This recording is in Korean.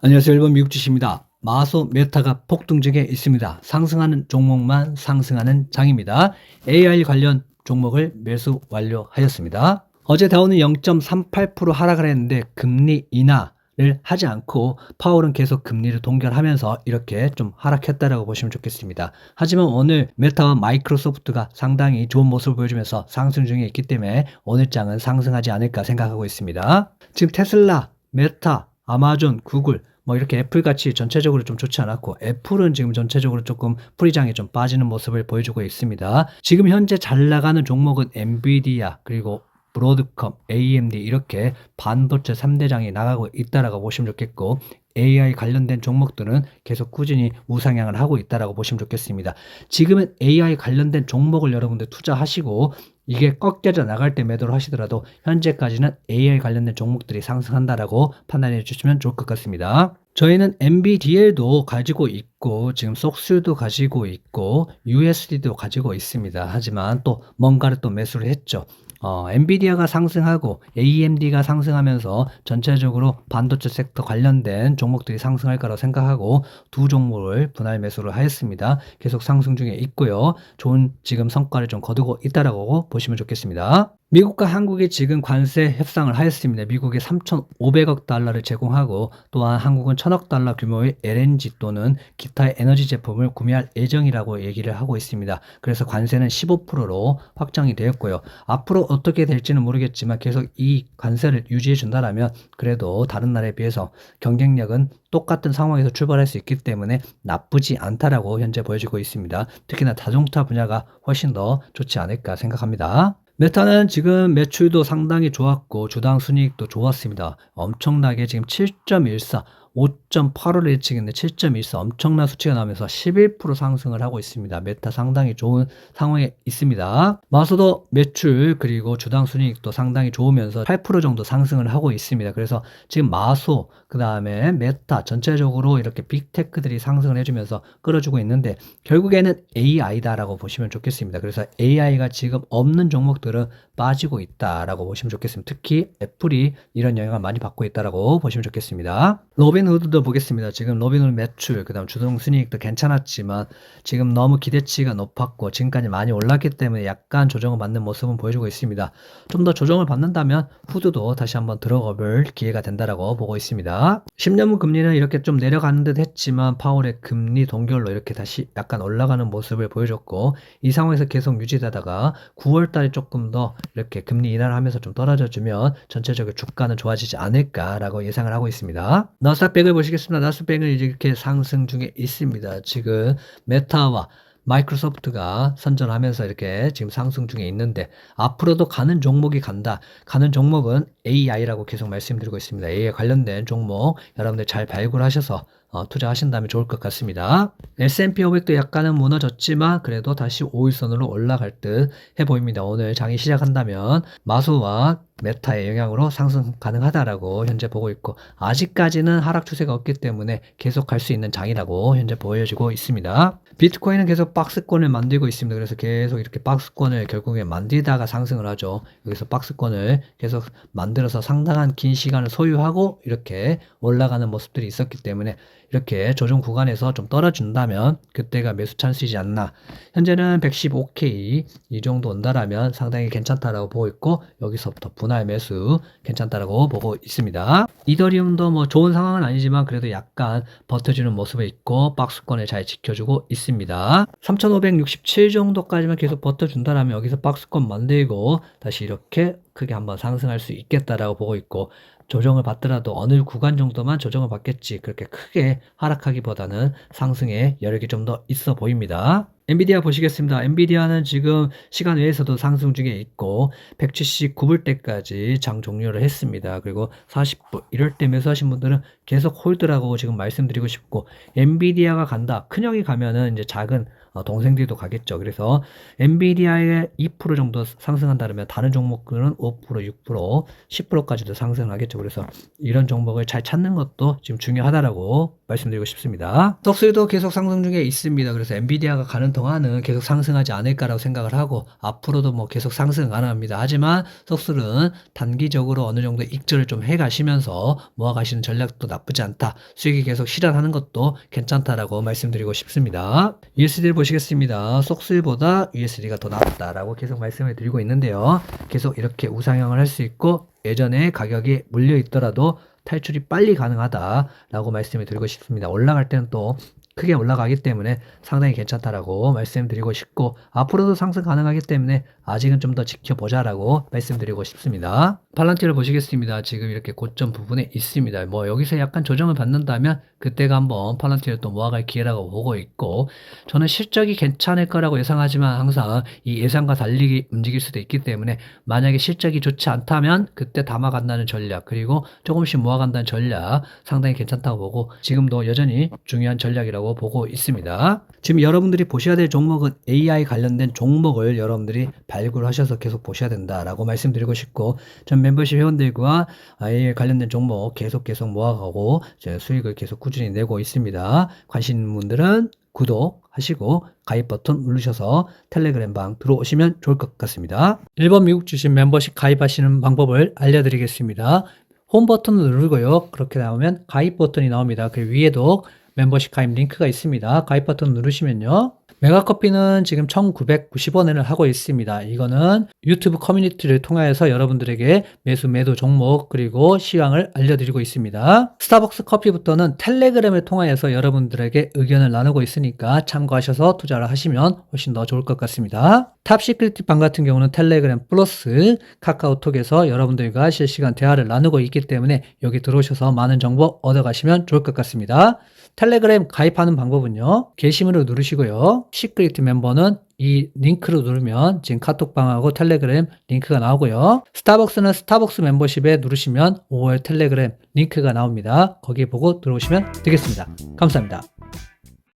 안녕하세요. 일본 미국 주식입니다. 마소 메타가 폭등 중에 있습니다. 상승하는 종목만 상승하는 장입니다. AI 관련 종목을 매수 완료하였습니다. 어제 다우는 0.38% 하락을 했는데 금리 인하를 하지 않고 파월은 계속 금리를 동결하면서 이렇게 좀 하락했다라고 보시면 좋겠습니다. 하지만 오늘 메타와 마이크로소프트가 상당히 좋은 모습을 보여주면서 상승 중에 있기 때문에 오늘 장은 상승하지 않을까 생각하고 있습니다. 지금 테슬라, 메타, 아마존, 구글 뭐 이렇게 애플 같이 전체적으로 좀 좋지 않았고 애플은 지금 전체적으로 조금 프리장에 좀 빠지는 모습을 보여주고 있습니다. 지금 현재 잘 나가는 종목은 엔비디아 그리고 브로드컴, AMD 이렇게 반도체 3대장이 나가고 있다라고 보시면 좋겠고 AI 관련된 종목들은 계속 꾸준히 우상향을 하고 있다라고 보시면 좋겠습니다. 지금은 AI 관련된 종목을 여러분들 투자하시고 이게 꺾여져 나갈 때 매도를 하시더라도 현재까지는 AI 관련된 종목들이 상승한다라고 판단해 주시면 좋을 것 같습니다. 저희는 MBDL도 가지고 있고 지금 속수도 가지고 있고 USD도 가지고 있습니다. 하지만 또 뭔가를 또 매수를 했죠. 어, 엔비디아가 상승하고 AMD가 상승하면서 전체적으로 반도체 섹터 관련된 종목들이 상승할 거라고 생각하고 두 종목을 분할 매수를 하였습니다. 계속 상승 중에 있고요. 좋은 지금 성과를 좀 거두고 있다라고 보시면 좋겠습니다. 미국과 한국이 지금 관세 협상을 하였습니다. 미국이 3,500억 달러를 제공하고 또한 한국은 1,000억 달러 규모의 LNG 또는 기타의 에너지 제품을 구매할 예정이라고 얘기를 하고 있습니다. 그래서 관세는 15%로 확정이 되었고요. 앞으로 어떻게 될지는 모르겠지만 계속 이 관세를 유지해 준다라면 그래도 다른 나라에 비해서 경쟁력은 똑같은 상황에서 출발할 수 있기 때문에 나쁘지 않다라고 현재 보여지고 있습니다. 특히나 자동차 분야가 훨씬 더 좋지 않을까 생각합니다. 메타는 지금 매출도 상당히 좋았고 주당 순이익도 좋았습니다. 엄청나게 지금 7.14 5.85를 예측했는데 7.14 엄청난 수치가 나오면서 11% 상승을 하고 있습니다. 메타 상당히 좋은 상황에 있습니다. 마소도 매출 그리고 주당 순이익도 상당히 좋으면서 8% 정도 상승을 하고 있습니다. 그래서 지금 마소 그 다음에 메타 전체적으로 이렇게 빅테크들이 상승을 해주면서 끌어주고 있는데 결국에는 AI다라고 보시면 좋겠습니다. 그래서 AI가 지금 없는 종목들은 빠지고 있다라고 보시면 좋겠습니다. 특히 애플이 이런 영향을 많이 받고 있다라고 보시면 좋겠습니다. 로 빈후드도 보겠습니다. 지금 로빈후드 매출, 그 다음 주동 순이익도 괜찮았지만 지금 너무 기대치가 높았고 지금까지 많이 올랐기 때문에 약간 조정을 받는 모습은 보여주고 있습니다. 좀 더 조정을 받는다면 후드도 다시 한번 들어가 볼 기회가 된다라고 보고 있습니다. 10년물 금리는 이렇게 좀 내려가는 듯 했지만 파월의 금리 동결로 이렇게 다시 약간 올라가는 모습을 보여줬고 이 상황에서 계속 유지되다가 9월 달에 조금 더 이렇게 금리 인하를 하면서 좀 떨어져 주면 전체적으로 주가는 좋아지지 않을까라고 예상을 하고 있습니다. 나 스닥백을 보시겠습니다. 나스닥백은 이렇게 상승 중에 있습니다. 지금 메타와 마이크로소프트가 선전하면서 이렇게 지금 상승 중에 있는데 앞으로도 가는 종목이 간다. 가는 종목은 AI라고 계속 말씀드리고 있습니다. AI 관련된 종목 여러분들 잘 발굴하셔서 어, 투자하신다면 좋을 것 같습니다. S&P 500도 약간은 무너졌지만 그래도 다시 5일선으로 올라갈 듯 해 보입니다. 오늘 장이 시작한다면 마소와 메타의 영향으로 상승 가능하다라고 현재 보고 있고 아직까지는 하락 추세가 없기 때문에 계속 갈 수 있는 장이라고 현재 보여지고 있습니다. 비트코인은 계속 박스권을 만들고 있습니다. 그래서 계속 이렇게 박스권을 결국에 만들다가 상승을 하죠. 여기서 박스권을 계속 만들어서 상당한 긴 시간을 소유하고 이렇게 올라가는 모습들이 있었기 때문에 이렇게 조정 구간에서 좀 떨어진다면 그때가 매수 찬스이지 않나. 현재는 115K 이 정도 온다라면 상당히 괜찮다라고 보고 있고 여기서부터 분할 매수 괜찮다라고 보고 있습니다. 이더리움도 뭐 좋은 상황은 아니지만 그래도 약간 버텨주는 모습에 있고 박스권을 잘 지켜주고 있습니다. 3567 정도까지만 계속 버텨준다라면 여기서 박스권 만들고 다시 이렇게 크게 한번 상승할 수 있겠다라고 보고 있고 조정을 받더라도 어느 구간 정도만 조정을 받겠지 그렇게 크게 하락하기보다는 상승의 여력이 좀 더 있어 보입니다. 엔비디아 보시겠습니다. 엔비디아는 지금 시간 외에서도 상승 중에 있고 179불 때까지 장 종료를 했습니다. 그리고 40불 이럴 때 매수하신 분들은 계속 홀드라고 지금 말씀드리고 싶고 엔비디아가 간다. 큰형이 가면은 이제 작은 어, 동생들도 가겠죠. 그래서 엔비디아의 2% 정도 상승한다면 다른 종목들은 5%, 6%, 10%까지도 상승하겠죠. 그래서 이런 종목을 잘 찾는 것도 지금 중요하다라고 말씀드리고 싶습니다. 속수도 계속 상승 중에 있습니다. 그래서 엔비디아가 가는 동안은 계속 상승하지 않을까라고 생각을 하고 앞으로도 뭐 계속 상승 가능합니다. 하지만 속술은 단기적으로 어느 정도 익절을 좀 해가시면서 모아가시는 전략도 나쁘지 않다. 수익이 계속 실현하는 것도 괜찮다라고 말씀드리고 싶습니다. USD를 보시겠습니다. 속술보다 USD가 더 낫다라고 계속 말씀을 드리고 있는데요. 계속 이렇게 우상향을 할 수 있고 예전에 가격이 물려 있더라도 탈출이 빨리 가능하다라고 말씀을 드리고 싶습니다. 올라갈 때는 또 크게 올라가기 때문에 상당히 괜찮다라고 말씀드리고 싶고 앞으로도 상승 가능하기 때문에 아직은 좀 더 지켜보자라고 말씀드리고 싶습니다. 팔란티를 보시겠습니다. 지금 이렇게 고점 부분에 있습니다. 뭐 여기서 약간 조정을 받는다면 그때가 한번 팔란티를 또 모아갈 기회라고 보고 있고 저는 실적이 괜찮을 거라고 예상하지만 항상 이 예상과 달리 움직일 수도 있기 때문에 만약에 실적이 좋지 않다면 그때 담아간다는 전략 그리고 조금씩 모아간다는 전략 상당히 괜찮다고 보고 지금도 여전히 중요한 전략이라고 보고 있습니다. 지금 여러분들이 보셔야 될 종목은 AI 관련된 종목을 여러분들이 발굴하셔서 계속 보셔야 된다라고 말씀드리고 싶고 전 멤버십 회원들과 AI 관련된 종목 계속 계속 모아가고 제 수익을 계속 꾸준히 내고 있습니다. 관심 있는 분들은 구독하시고 가입 버튼 누르셔서 텔레그램 방 들어오시면 좋을 것 같습니다. 1번 미국 주식 멤버십 가입하시는 방법을 알려드리겠습니다. 홈 버튼을 누르고요. 그렇게 나오면 가입 버튼이 나옵니다. 그 위에도 멤버십 가입 링크가 있습니다. 가입 버튼 누르시면요. 메가커피는 지금 1990원을 하고 있습니다. 이거는 유튜브 커뮤니티를 통해서 여러분들에게 매수 매도 종목 그리고 시황을 알려드리고 있습니다. 스타벅스 커피부터는 텔레그램을 통해서 여러분들에게 의견을 나누고 있으니까 참고하셔서 투자를 하시면 훨씬 더 좋을 것 같습니다. 탑시크릿 방 같은 경우는 텔레그램 플러스 카카오톡에서 여러분들과 실시간 대화를 나누고 있기 때문에 여기 들어오셔서 많은 정보 얻어가시면 좋을 것 같습니다. 텔레그램 가입하는 방법은요. 게시물을 누르시고요. 시크릿 멤버는 이 링크를 누르면 지금 카톡방하고 텔레그램 링크가 나오고요. 스타벅스는 스타벅스 멤버십에 누르시면 5월 텔레그램 링크가 나옵니다. 거기 보고 들어오시면 되겠습니다. 감사합니다.